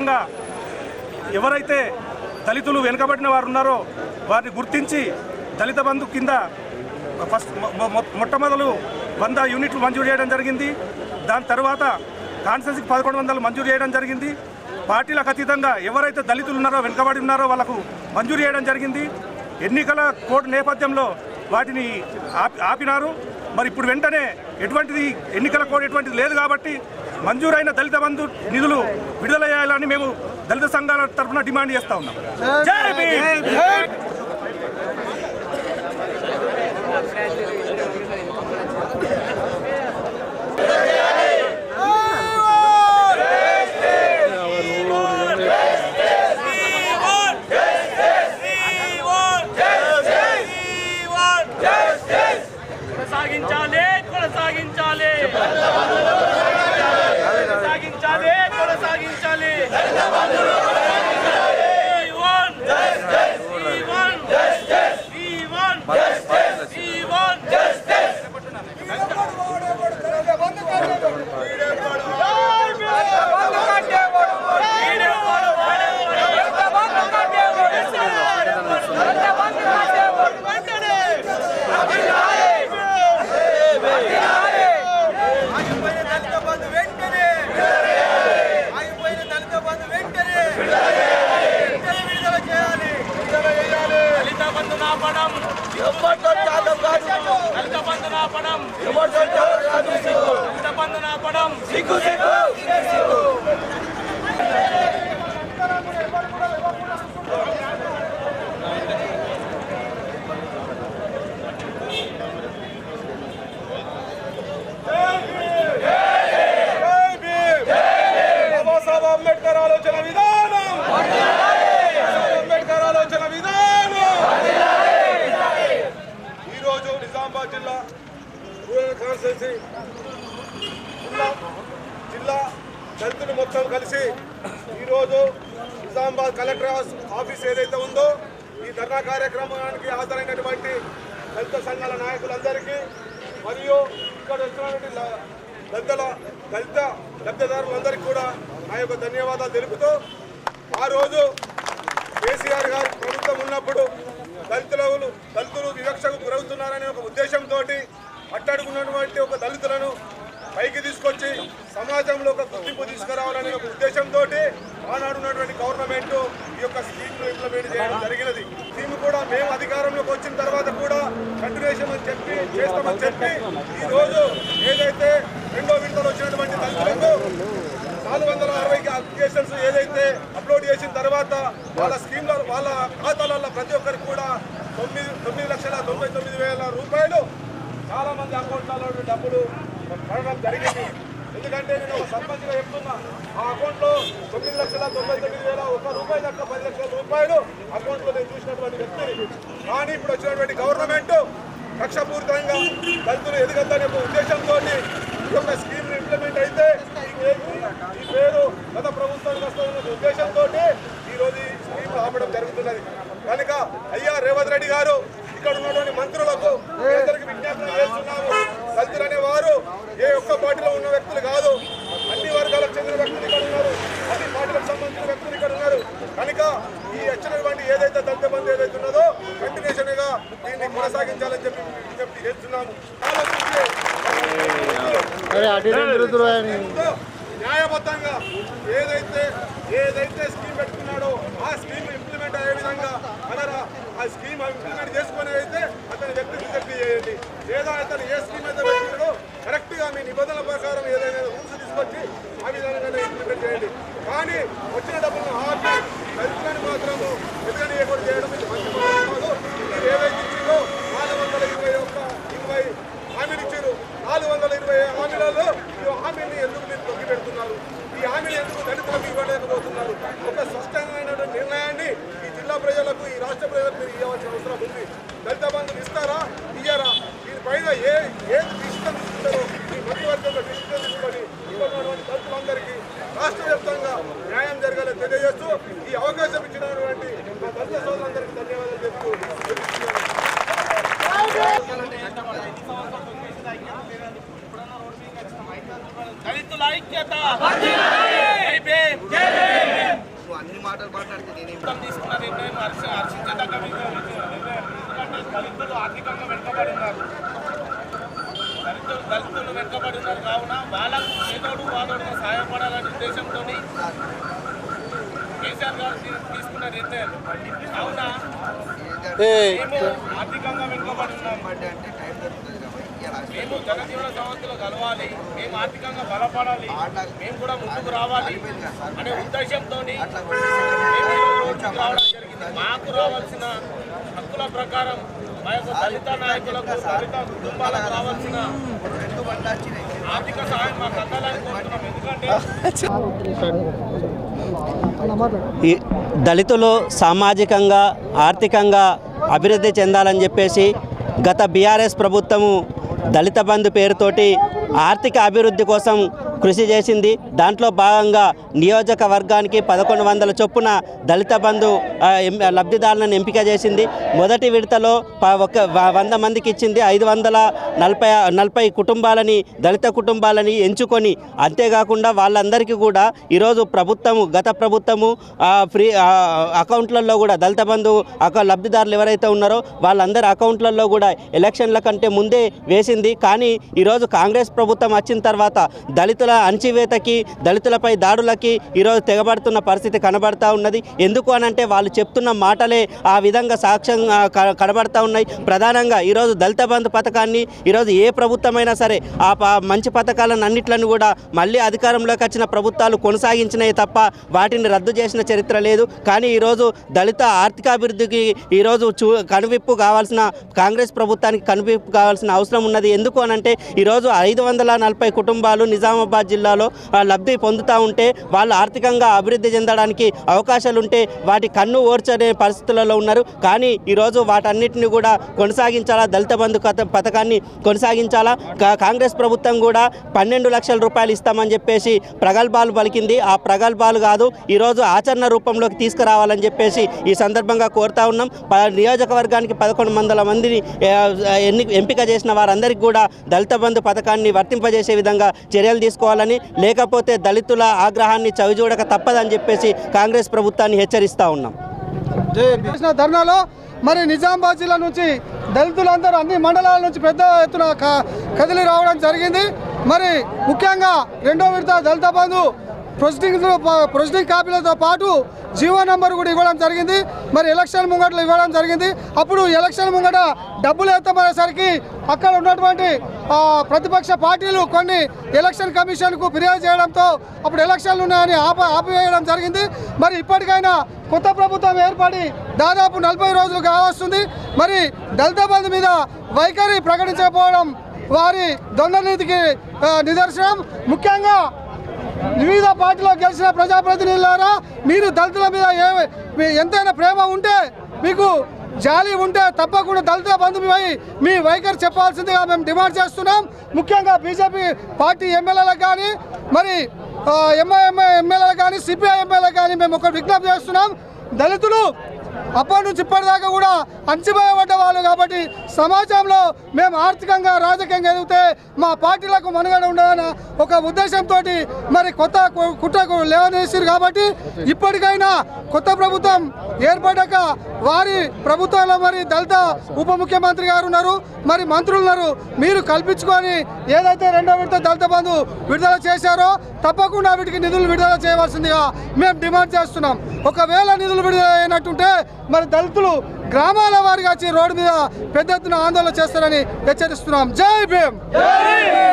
ఖచ్చితంగా ఎవరైతే దళితులు వెనుకబడిన వారు ఉన్నారో వారిని గుర్తించి దళిత బంధు కింద ఫస్ట్ మొట్టమొదలు వంద యూనిట్లు మంజూరు చేయడం జరిగింది. దాని తర్వాత కాన్సెన్స్కి పదకొండు వందలు మంజూరు చేయడం జరిగింది. పార్టీలకు అతీతంగా ఎవరైతే దళితులు ఉన్నారో వెనుకబడి ఉన్నారో వాళ్ళకు మంజూరు చేయడం జరిగింది. ఎన్నికల కోడ్ నేపథ్యంలో వాటిని ఆపి ఆపినారు. మరి ఇప్పుడు వెంటనే ఎటువంటిది ఎన్నికల కోడ్ ఎటువంటిది లేదు కాబట్టి మంజూరైన దళిత బంధు నిధులు విడుదల చేయాలని మేము దళిత సంఘాల తరఫున డిమాండ్ చేస్తా ఉన్నాం జై భీమ్! కొనసాగించాలి కొనసాగించాలి కొనసాగించాలి కొనసాగించాలి E1, E1, E1, E1. ఆగిపోయిన దళిత బంధు వెంటనే ఆగిపోయిన దళిత బంధు వెంటనే వెంటనే విడుదల చేయాలి దళిత బంధు నా పడం దళిత బంధు నా పడం. దళిత బంధు నా పడం. బాబాసాహెబ్ దళితులు మొత్తం కలిసి ఈరోజు నిజామాబాద్ కలెక్టర్ ఆఫీస్ ఏదైతే ఉందో ఈ ధర్నా కార్యక్రమానికి హాజరైనటువంటి దళిత సంఘాల నాయకులందరికీ మరియు ఇక్కడ వచ్చినటువంటి దళితుల దళిత లబ్ధిదారులందరికీ కూడా నా యొక్క ధన్యవాదాలు తెలుపుతూ ఆ రోజు కేసీఆర్ గారు ప్రభుత్వం ఉన్నప్పుడు దళితులు దళితులు వివక్షకు గురవుతున్నారనే ఒక ఉద్దేశంతో అట్టడుకున్నటువంటి ఒక దళితులను పైకి తీసుకొచ్చి సమాజంలో ఒక గుర్తింపు తీసుకురావాలనే ఒక ఉద్దేశంతో ఆనాడున్నటువంటి గవర్నమెంట్ ఈ యొక్క స్కీమ్ను ఇంప్లిమెంట్ చేయడం జరిగినది. స్కీమ్ కూడా మేము అధికారంలోకి వచ్చిన తర్వాత కూడా కంటిన్యూషన్ అని చెప్పి చేస్తామని చెప్పి ఈరోజు ఏదైతే రెండో విడతలు వచ్చినటువంటి తల్లిదండ్రులకు నాలుగు వందల అరవై అప్లికేషన్స్ ఏదైతే అప్లోడ్ చేసిన తర్వాత వాళ్ళ స్కీమ్ల వాళ్ళ ఖాతాలలో ప్రతి ఒక్కరికి కూడా తొమ్మిది తొమ్మిది లక్షల తొంభై తొమ్మిది వేల రూపాయలు చాలామంది అకౌంట్లలో డబ్బులు పడడం జరిగింది. ఎందుకంటే నేను ఒక సర్పంచ్గా చెప్తున్నా ఆ అకౌంట్లో తొమ్మిది లక్షల తొంభై తొమ్మిది వేల ఒక రూపాయి దాకా పది లక్షల రూపాయలు అకౌంట్లో నేను చూసినటువంటి వ్యక్తిని. కానీ ఇప్పుడు వచ్చినటువంటి గవర్నమెంట్ కక్షపూరితంగా దళితులు ఎదుగద్దనే ఒక ఉద్దేశంతో ఈ యొక్క స్కీమ్ ఇంప్లిమెంట్ అయితే ఈ పేరు- ఈ పేరు గత ప్రభుత్వానికి వస్తున్న ఉద్దేశంతో ఈ రోజు ఈ స్కీమ్ ఆపడం జరుగుతున్నది. కనుక అయ్యా రేవంత్ రెడ్డి గారు ఇక్కడ ఉన్నటువంటి మంత్రులకు అందరికి విజ్ఞాపన చేస్తూ దళితులు అనే వారు ఏ ఒక్క పార్టీలో ఉన్న వ్యక్తులు కాదు అన్ని వర్గాలకు చెందిన వ్యక్తులు ఇక్కడ ఉన్నారు అన్ని పార్టీలకు సంబంధించిన వ్యక్తులు ఇక్కడ ఉన్నారు కనుక ఈ వచ్చినటువంటి ఏదైతే దళిత బంధు ఏదైతే ఉన్నదో కంటిన్యూషన్గా దీన్ని కొనసాగించాలని చెప్పి విజ్ఞప్తి చేస్తున్నాము ఆలోచించి ఎంతో న్యాయబద్ధంగా ఏదైతే ఏదైతే స్కీమ్ పెట్టుకున్నాడో ఆ స్కీమ్ ఇంప్లిమెంట్ అయ్యే విధంగా అనరా ఆ స్కీమ్ ఇంప్లిమెంట్ చేసుకుని అయితే అతని వ్యక్తి చేయండి. లేదా అతను ఏ స్కీమ్ అయితే పెట్టుకున్నాడో కరెక్ట్గా మీ నిబంధనల ప్రకారం ఏదైనా రూల్స్ తీసుకొచ్చి ఆ విధంగా ఇంప్లిమెంట్ చేయండి. కానీ వచ్చిన డబ్బులను ఆపి దళితులను మాత్రము కూడా చేయడం దళితుల ఐక్యత జై భీమ్. మాటలు మాట్లాడితే నేనేం తీసుకున్న నిర్ణయం హర్షించదగ్గ దళితులు ఆర్థికంగా వెనుకబడి ఉన్నారు దళితులు దళితులు వెనుకబడి ఉన్నారు కావున వాళ్ళకు ఏదోడు వాదోడుగా సహాయపడాలనే ఉద్దేశంతో కేసీఆర్ గారు తీ- తీసుకున్న నిర్ణయం. కావున ఆర్థికంగా వెనుకబడి ఉన్నాము అంటే అంటే టైం దొరుకుతుంది కాబట్టి ఇలా మేము జనజీవన సంస్థలు కలవాలి. మేము ఆర్థికంగా బలపడాలి. మేము కూడా ముందుకు రావాలి అనే ఉద్దేశంతో రావడం జరిగింది. మాకు రావాల్సిన హక్కుల ప్రకారం మా యొక్క దళిత నాయకులకు దళిత కుటుంబాలకు రావాల్సిన ఈ దళితులు సామాజికంగా ఆర్థికంగా అభివృద్ధి చెందాలని చెప్పేసి గత బీఆర్ఎస్ ప్రభుత్వము దళిత బంధు పేరుతోటి ఆర్థిక అభివృద్ధి కోసం కృషి చేసింది. దాంట్లో భాగంగా నియోజకవర్గానికి పదకొండు వందల చొప్పున దళిత బంధు లబ్ధిదారులను ఎంపిక చేసింది. మొదటి విడతలో ప- ఒక వంద మందికి ఇచ్చింది. ఐదు వందల నలభై నలభై కుటుంబాలని దళిత కుటుంబాలని ఎంచుకొని అంతేకాకుండా వాళ్ళందరికీ కూడా ఈరోజు ప్రభుత్వము గత ప్రభుత్వము ఫ్రీ అకౌంట్లలో కూడా దళిత బంధు లబ్ధిదారులు ఎవరైతే ఉన్నారో వాళ్ళందరి అకౌంట్లలో కూడా ఎలక్షన్ల కంటే ముందే వేసింది. కానీ ఈరోజు కాంగ్రెస్ ప్రభుత్వం వచ్చిన తర్వాత దళితుల అణచివేతకి దళితులపై దాడులకి ఈరోజు తెగబడుతున్న పరిస్థితి కనబడతా ఉన్నది. ఎందుకు అనంటే వాళ్ళు చెప్తున్న మాటలే ఆ విధంగా సాక్ష్యంగా కనబడతా ఉన్నాయి. ప్రధానంగా ఈరోజు దళిత బంధు పథకాన్ని ఈరోజు ఏ ప్రభుత్వమైనా సరే ఆ ప- మంచి పథకాలను అన్నిట్లను కూడా మళ్ళీ అధికారంలోకి వచ్చిన ప్రభుత్వాలు కొనసాగించినాయి తప్ప వాటిని రద్దు చేసిన చరిత్ర లేదు. కానీ ఈరోజు దళిత ఆర్థికాభివృద్ధికి ఈరోజు చూ కనువిప్పు కావాల్సిన కాంగ్రెస్ ప్రభుత్వానికి కనువిప్పు కావాల్సిన అవసరం ఉన్నది. ఎందుకు అనంటే ఈరోజు ఐదు వందల నలభై కుటుంబాలు నిజామాబాద్ జిల్లాలో లబ్ధి పొందుతూ ఉంటే వాళ్ళు ఆర్థికంగా అభివృద్ధి చెందడానికి అవకాశాలు ఉంటే వాటి కన్ను ఓర్చనే పరిస్థితులలో ఉన్నారు. కానీ ఈరోజు వాటన్నిటిని కూడా కొనసాగించాలా? దళిత బంధు కథ పథకాన్ని కొనసాగించాలా? కాంగ్రెస్ ప్రభుత్వం కూడా పన్నెండు లక్షల రూపాయలు ఇస్తామని చెప్పేసి ప్రగల్భాలు పలికింది. ఆ ప్రగల్భాలు కాదు ఈరోజు ఆచరణ రూపంలోకి తీసుకురావాలని చెప్పేసి ఈ సందర్భంగా కోరుతా ఉన్నాం. ప- నియోజకవర్గానికి పదకొండు వందల మందిని ఎన్ని ఎంపిక చేసిన వారందరికీ కూడా దళిత బంధు పథకాన్ని వర్తింపజేసే విధంగా చర్యలు తీసుకోవాలని లేకపోతే దళితుల ఆగ్రహాన్ని చవిచూడక తప్పదని చెప్పేసి కాంగ్రెస్ ప్రభుత్వాన్ని హెచ్చరిస్తా ఉన్నాం. చేసిన ధర్నాలో మరి నిజామాబాద్ జిల్లా నుంచి దళితులందరూ అన్ని మండలాల నుంచి పెద్ద ఎత్తున కదిలి రావడం జరిగింది. మరి ముఖ్యంగా రెండో విడత దళిత బంధు ప్రొసీడింగ్ ప్రొసీడింగ్ కాపీలతో పాటు జీవో నెంబర్ కూడా ఇవ్వడం జరిగింది. మరి ఎలక్షన్ ముంగట్లో ఇవ్వడం జరిగింది. అప్పుడు ఎలక్షన్ ముంగట డబ్బులు ఎత్తమనేసరికి అక్కడ ఉన్నటువంటి ప్రతిపక్ష పార్టీలు కొన్ని ఎలక్షన్ కమిషన్కు ఫిర్యాదు చేయడంతో అప్పుడు ఎలక్షన్లు ఉన్నాయని ఆప ఆపివేయడం జరిగింది. మరి ఇప్పటికైనా కొత్త ప్రభుత్వం ఏర్పడి దాదాపు నలభై రోజులు కావస్తుంది. మరి దళిత బంధు మీద వైఖరి ప్రకటించకపోవడం వారి దొంగనీతికి నిదర్శనం. ముఖ్యంగా వివిధ పార్టీలో గెలిచిన ప్రజాప్రతినిధులారా మీరు దళితుల మీద ఏ మీ- ఎంతైనా ప్రేమ ఉంటే మీకు జాలి ఉంటే తప్పకుండా దళిత బంధుపై మీ వైఖరి చెప్పాల్సిందిగా మేము డిమాండ్ చేస్తున్నాం. ముఖ్యంగా బీజేపీ పార్టీ ఎమ్మెల్యేలకు కానీ మరి ఎంఐఎంఐ ఎమ్మెల్యేలకు కానీ సిపిఐ ఎమ్మెల్యేలకు కానీ మేము ఒక విజ్ఞప్తి చేస్తున్నాం. దళితులు అప్పటి నుంచి ఇప్పటిదాకా కూడా అంచిపోయబడ్డ వాళ్ళు కాబట్టి సమాజంలో మేము ఆర్థికంగా రాజకీయంగా ఎదిగితే మా పార్టీలకు మనుగడ ఉండదన్న ఒక ఉద్దేశంతో మరి కొత్త కు- కుట్రకు లేవనేసారు కాబట్టి ఇప్పటికైనా కొత్త ప్రభుత్వం ఏర్పడ్డాక వారి ప్రభుత్వంలో మరి దళిత ఉప ముఖ్యమంత్రి గారు ఉన్నారు మరి మంత్రులు ఉన్నారు. మీరు కల్పించుకొని ఏదైతే రెండో విడత దళిత బంధు విడుదల చేశారో తప్పకుండా వీటికి నిధులు విడుదల చేయవలసిందిగా మేము డిమాండ్ చేస్తున్నాం. ఒకవేళ నిధులు విడుదల అయినట్టుంటే మరి దళితులు గ్రామాల వారిగా వచ్చి రోడ్డు మీద పెద్ద ఎత్తున ఆందోళన చేస్తారని హెచ్చరిస్తున్నాం. జై భీమ్!